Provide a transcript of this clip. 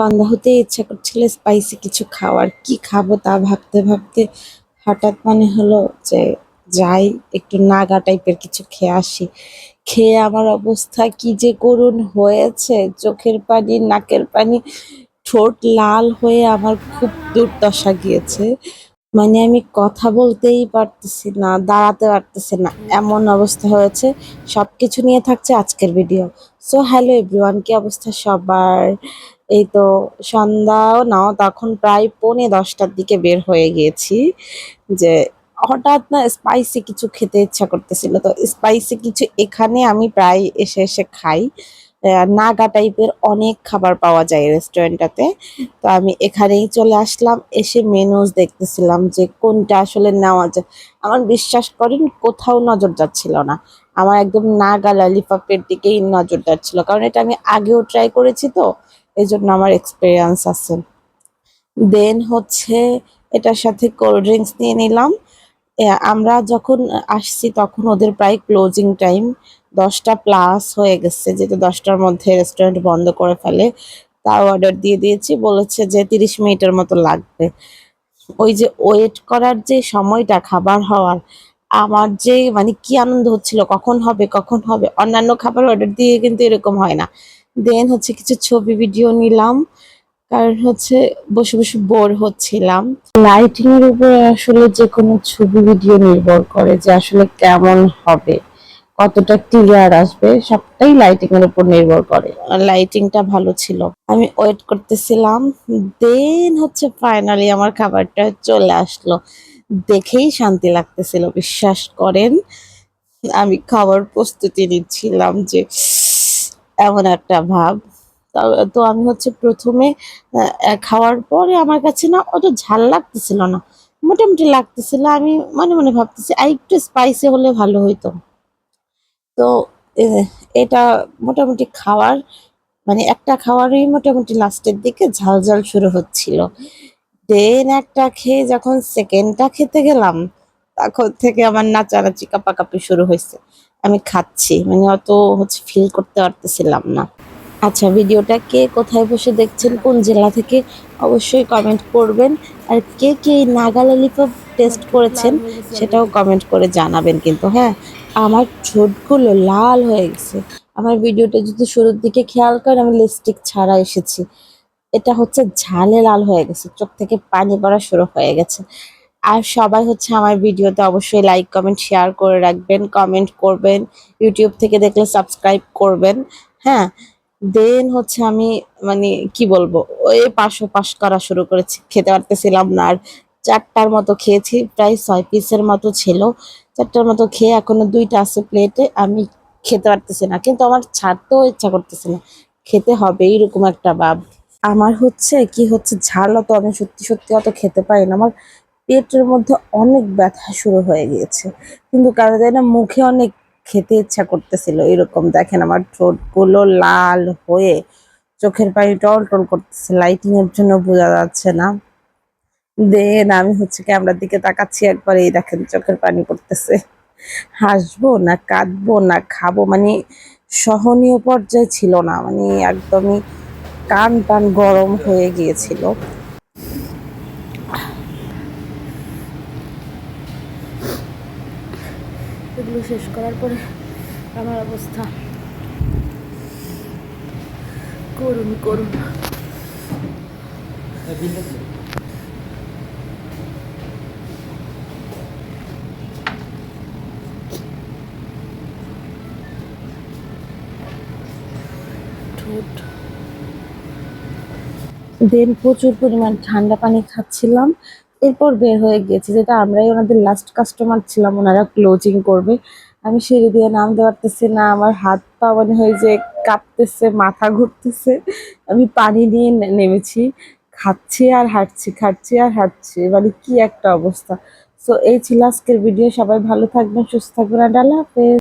সন্ধ্যা হতে ইচ্ছা করছিল স্পাইসি কিছু খাওয়ার। কি খাব তা ভাবতে ভাবতে হঠাৎ মনে হলো যে যাই, একটু নাগা টাইপের কিছু খেয়ে আসি। খেয়ে আমার অবস্থা কি যে করুণ হয়েছে। চোখের পানি, নাকের পানি, ঠোঁট লাল হয়ে আমার খুব দুর্দশা গিয়েছে। মানে আমি কথা বলতেই পারতেছি না, দাঁড়াতে পারতেছি না। এমন অবস্থা হয়েছে। সব কিছু নিয়ে থাকছে আজকের ভিডিও সো হ্যালো এভরিওয়ান কি অবস্থা সবার? এই তো সন্ধ্যাও নাও, তখন প্রায় পৌনে দশটার দিকে বের হয়ে গিয়েছি যে হঠাৎ না স্পাইসি কিছু খেতে ইচ্ছা করতেছিল। তো স্পাইসি কিছু এখানে আমি প্রায় এসে এসে খাই। নাগা টাইপের অনেক খাবার পাওয়া যায় রেস্টুরেন্টটাতে তো আমি এখানেই চলে আসলাম, এসে মেনুজ দেখতেছিলাম যে কোনটা আসলে নেওয়া যায়। আমার বিশ্বাস করেন কোথাও নজর যাচ্ছিল না। আমার একদম নাগা ললিপপের দিকেই নজর যাচ্ছিল। কারণ এটা আমি আগেও ট্রাই করেছি তো। এই জন্য আমার এক্সপিরিয়েন্স আছে। দেন হচ্ছে এটার সাথে কোল্ড ড্রিঙ্কস নিয়ে নিলাম। আমরা যখন আসছি তখন ওদের প্রায় ক্লোজিং টাইম দশটা প্লাস হয়ে গেছে, যেহেতু দশটার মধ্যে রেস্টুরেন্ট বন্ধ করে ফেলে। তাও অর্ডার দিয়ে দিয়েছি, বলেছে যে তিরিশ মিনিটের মতো লাগবে। ওই যে ওয়েট করার যে সময়টা, খাবার হওয়ার, আমার যে মানে কি আনন্দ হচ্ছিল, কখন হবে কখন হবে, অন্যান্য খাবার অর্ডার দিয়ে কিন্তু এরকম হয় না। দেন হচ্ছে কিছু ছবি ভিডিও নিলাম। কারণ হচ্ছে বসে বসে বোর হচ্ছিলাম। লাইটিং এর উপরে আসলে যে কোনো ছবি ভিডিও নির্ভর করে যে আসলে কেমন হবে কতটা ক্লিয়ার আসবে সবটাই লাইটিং এর উপর নির্ভর করে। লাইটিংটা ভালো ছিল। আমি ওয়েট করতেছিলাম। দেন হচ্ছে ফাইনালি আমার খাবারটা চলে আসলো। দেখেই শান্তি লাগতেছিল বিশ্বাস করেন। আমি খাবার প্রস্তুতি নিচ্ছিলাম যে এমন একটা ভাব। তো আমি হচ্ছে প্রথমে খাওয়ার পরে আমার কাছে না অত ঝাল লাগতেছিল না। মোটামুটি লাগতেছিল, আমি মনে মনে ভাবতেছি আর একটু স্পাইসি হলে ভালো হইতো। তো এটা মোটামুটি খাওয়ার মানে একটা খাওয়ারই মোটামুটি লাস্টের দিকে ঝাল ঝাল শুরু হচ্ছিল। দেন একটা খেয়ে যখন সেকেন্ডটা খেতে গেলাম, তখন থেকে আমার নাচানাচি কাপাকাপি শুরু হয়েছে আমি খাচ্ছি। মানে অত হচ্ছে ফিল করতে পারতেছিলাম না। আচ্ছা ভিডিওটা কে কোথায় বসে দেখছেন, কোন জেলা থেকে অবশ্যই কমেন্ট করবেন। আর কে কে এই নাগা ললিপপ টেস্ট করেছেন, সেটাও কমেন্ট করে জানাবেন কিন্তু হ্যাঁ? আমার ঠোঁটগুলো লাল হয়ে গেছে। আমার ভিডিওটা যদি শুরুর দিকে খেয়াল করেন, আমি লিপস্টিক ছাড়া এসেছি। এটা হচ্ছে ঝালে লাল হয়ে গেছে, চোখ থেকে পানি পড়া শুরু হয়ে গেছে। আর সবাই হচ্ছে আমার ভিডিওতে অবশ্যই লাইক কমেন্ট শেয়ার করে রাখবেন কমেন্ট করবেন ইউটিউব থেকে দেখলে সাবস্ক্রাইব করবেন হ্যাঁ? দেন হচ্ছে আমি মানে কি বলব, ওই পাশ পাশ করা শুরু করেছি, খেতে পারতেছিলাম না। আর চারটার মতো খেয়েছি, প্রায় ছয় পিসের মতো ছিল। চারটার মতো খেয়ে এখনও দুইটা আছে প্লেটে আমি খেতে পারতেছি না। কিন্তু আমার ছাড়তেও ইচ্ছা করতেছে না। খেতে হবে এইরকম একটা ভাব। আমার হচ্ছে কি হচ্ছে, ঝাল অত আমি সত্যি সত্যি অত খেতে পারি না। আমার পেটের মধ্যে অনেক ব্যথা শুরু হয়ে গিয়েছে। কিন্তু কারও যায় না মুখে অনেক খেতে ইচ্ছা করতেছিল, এরকম দেখেন আমার ঠোঁটগুলো লাল হয়ে চোখের পানি টল টল করতেছে লাইটিং এর জন্য বোঝা যাচ্ছে না। দেন আমি হচ্ছে ক্যামেরার দিকে তাকাচ্ছি, একবার এই দেখেন চোখের পানি পড়তেছে। হাসবো না, কাঁদবো না, খাব মানে সহনীয় পর্যায়ে ছিল না মানে একদমই কান টান গরম হয়ে গিয়েছিল। এগুলো শেষ করার পরে আমার অবস্থা। করুন করুন। দেন প্রচুর পরিমাণ ঠান্ডা পানি খাচ্ছিলাম। এরপর বের হয়ে গিয়েছি, যেটা আমরাই ওনাদের লাস্ট কাস্টমার ছিলাম, ওনারা ক্লোজিং করবে। আমি সিঁড়ি দিয়ে নামতে পারতেছি না, আমার হাত পা মনে হয় যে কাঁপতেছে, মাথা ঘুরতেছে। আমি পানি নিয়ে নেমেছি, খাচ্ছি আর হাঁটছি, খাচ্ছি আর হাঁটছি মানে কি একটা অবস্থা। সো এই ছিল আজকের ভিডিও সবাই ভালো থাকবেন, সুস্থ থাকবেন আর আল্লাহ হাফেজ।